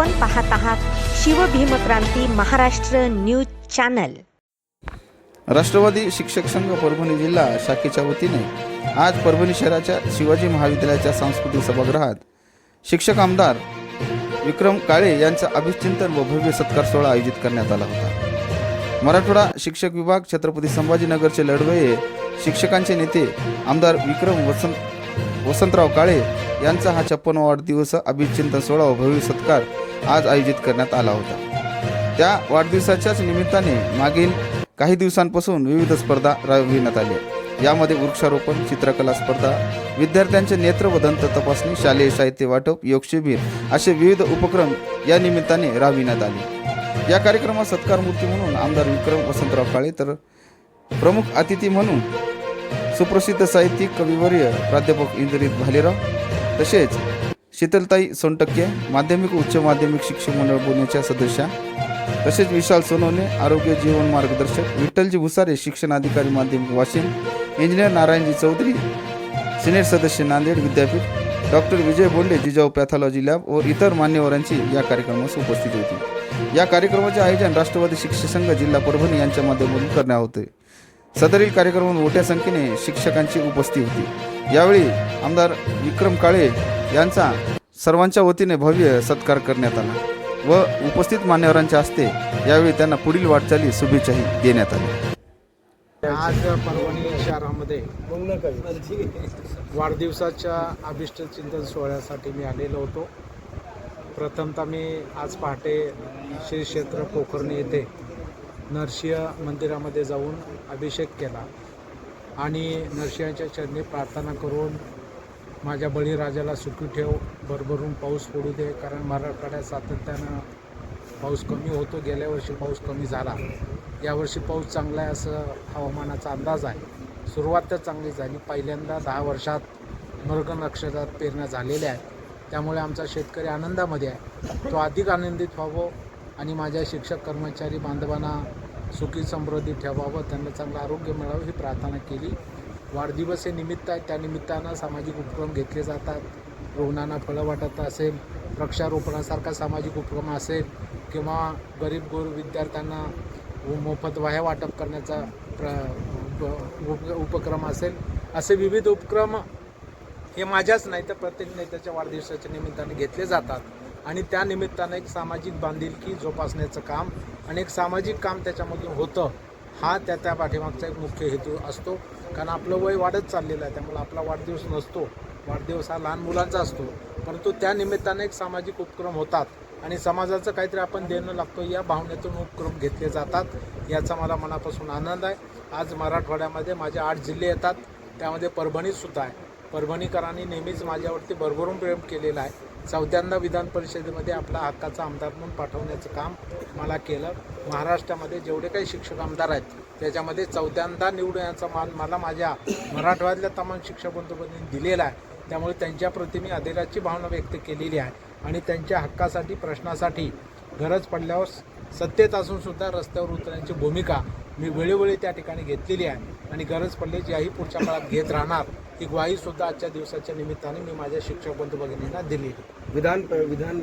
आपण पाहत आहात शिवभीमक्रांती महाराष्ट्र न्यूज चॅनल. राष्ट्रवादी शिक्षक संघ परभणी जिल्हा शाखेच्या वतीने आज परभणी शहराच्या शिवाजी महाविद्यालयाच्या सांस्कृतिक सभागृहात शिक्षक आमदार विक्रम काळे यांचा अभिचिंतन व भव्य सत्कार सोहळा आयोजित करण्यात आला होता. मराठवाडा शिक्षक विभाग छत्रपती संभाजीनगरचे लढवये शिक्षकांचे नेते आमदार विक्रम वसंत वसंतराव काळे यांचा हा छप्पन वाढदिवस अभिचिंतन सोहळा व भव्य सत्कार आज आयोजित करण्यात आला होता. त्या वाढदिवसाच्याच निमित्ताने मागील काही दिवसांपासून विविध स्पर्धा राबविण्यात आल्या. यामध्ये वृक्षारोपण चित्रकला स्पर्धा विद्यार्थ्यांचे नेत्र व दंत तपासणी शालेय साहित्य वाटप योग शिबिर असे विविध उपक्रम या निमित्ताने राबविण्यात आले. या कार्यक्रमात सत्कार मूर्ती म्हणून आमदार विक्रम वसंतराव काळे तर प्रमुख अतिथी म्हणून सुप्रसिद्ध साहित्यिक कविवर्य प्राध्यापक इंद्रित भालेराव तसेच शीतलताई सोनटक्के माध्यमिक उच्च माध्यमिक शिक्षक मंडळ पुण्याच्या सदस्या तसेच विशाल सोनवणे आरोग्य जीवन मार्गदर्शक विठ्ठलजी भुसारे शिक्षण अधिकारी माध्यमिक वाशिम इंजिनियर नारायणजी चौधरी सिनेट सदस्य नांदेड विद्यापीठ doctor Vijay Bonde Jijau pathology lab व इतर मान्यवरांची या कार्यक्रमास उपस्थिती होती. या कार्यक्रमाचे आयोजन राष्ट्रवादी शिक्षक संघ जिल्हा परभणी यांच्या माध्यमातून करण्यात होते. सदरील कार्यक्रमात मोठ्या संख्येने शिक्षकांची उपस्थिती होती. यावेळी आमदार विक्रम काळे यांचा सर्वांच्या वतीने भव्य सत्कार करण्यात आला व उपस्थित मान्यवरांच्या हस्ते यावेळी त्यांना पुढील वाटचाली शुभेच्छाही देण्यात आल्या. आज परभणी शहरामध्ये वाढदिवसाच्या अभिष्ट चिंतन सोहळ्यासाठी मी आलेलो होतो. प्रथमतः मी आज पहाटे श्री क्षेत्र पोखर्णी येथे नरसिंह मंदिरामध्ये जाऊन अभिषेक केला आणि नरसिंहाच्या चरणी प्रार्थना करून माझ्या बळीराजाला सुखी ठेव भरभरून पाऊस पडू दे कारण मराठवाड्यात सातत्यानं पाऊस कमी होतो. गेल्या वर्षी पाऊस कमी झाला. यावर्षी पाऊस चांगला आहे असं हवामानाचा अंदाज आहे. सुरुवात तर चांगली झाली. पहिल्यांदा दहा वर्षात मृग नक्षत्रात पेरण्या झालेल्या आहेत. त्यामुळे आमचा शेतकरी आनंदामध्ये आहे. तो अधिक आनंदित व्हावं आणि माझ्या शिक्षक कर्मचारी बांधवांना सुखी समृद्धी ठेवावं त्यांना चांगलं आरोग्य मिळावं ही प्रार्थना केली. वाढदिवस हे निमित्त आहे. त्या निमित्तानं सामाजिक उपक्रम घेतले जातात. रुग्णांना फळं वाटत असेल वृक्षारोपणासारखा सामाजिक उपक्रम असेल किंवा गरीब गोर विद्यार्थ्यांना मोफत वाह्या वाटप करण्याचा प्र उप उपक्रम असेल. असे विविध उपक्रम हे माझ्याच नाही तर प्रत्येक नेत्याच्या वाढदिवसाच्या निमित्ताने घेतले जातात. आणि त्या निमित्तानं एक सामाजिक बांधिलकी जोपासण्याचं काम आणि एक सामाजिक काम त्याच्यामधून होतं हा त्या त्या पाठीमागचा एक मुख्य हेतू असतो. कारण आपलं वय वाढत चाललेलं आहे त्यामुळे आपला वाढदिवस नसतो. वाढदिवस हा लहान मुलांचा असतो. परंतु त्या निमित्ताने एक सामाजिक उपक्रम होतात आणि समाजाचं काहीतरी आपण देणं लागतो या भावनेतून उपक्रम घेतले जातात याचा मला मनापासून आनंद आहे. आज मराठवाड्यामध्ये माझे आठ जिल्हे येतात त्यामध्ये परभणीसुद्धा आहे. परभणीकरांनी नेहमीच माझ्यावरती भरभरून प्रेम केलेलं आहे. चौथ्यांदा विधान परिषदेमध्ये आपला हक्काचा आमदार म्हणून पाठवण्याचं काम मला केलं. महाराष्ट्रामध्ये जेवढे काही शिक्षक आमदार आहेत त्याच्यामध्ये चौथ्यांदा निवडून याचा मान मला माझ्या मराठवाड्यातल्या तमाम शिक्षक बंधूंनी दिलेला आहे. त्यामुळे त्यांच्याप्रती मी अधिराची भावना व्यक्त केलेली आहे. आणि त्यांच्या हक्कासाठी प्रश्नासाठी गरज पडल्यावर सत्तेत असूनसुद्धा रस्त्यावर उतरण्याची भूमिका मी वेळोवेळी त्या ठिकाणी घेतलेली आहे. आणि गरज पडल्याची याही पुढच्या काळात घेत राहणार. ही ग्वाही सुद्धा आजच्या दिवसाच्या निमित्ताने मी माझ्या शिक्षक बंधू भगिनींना दिली विधान विधान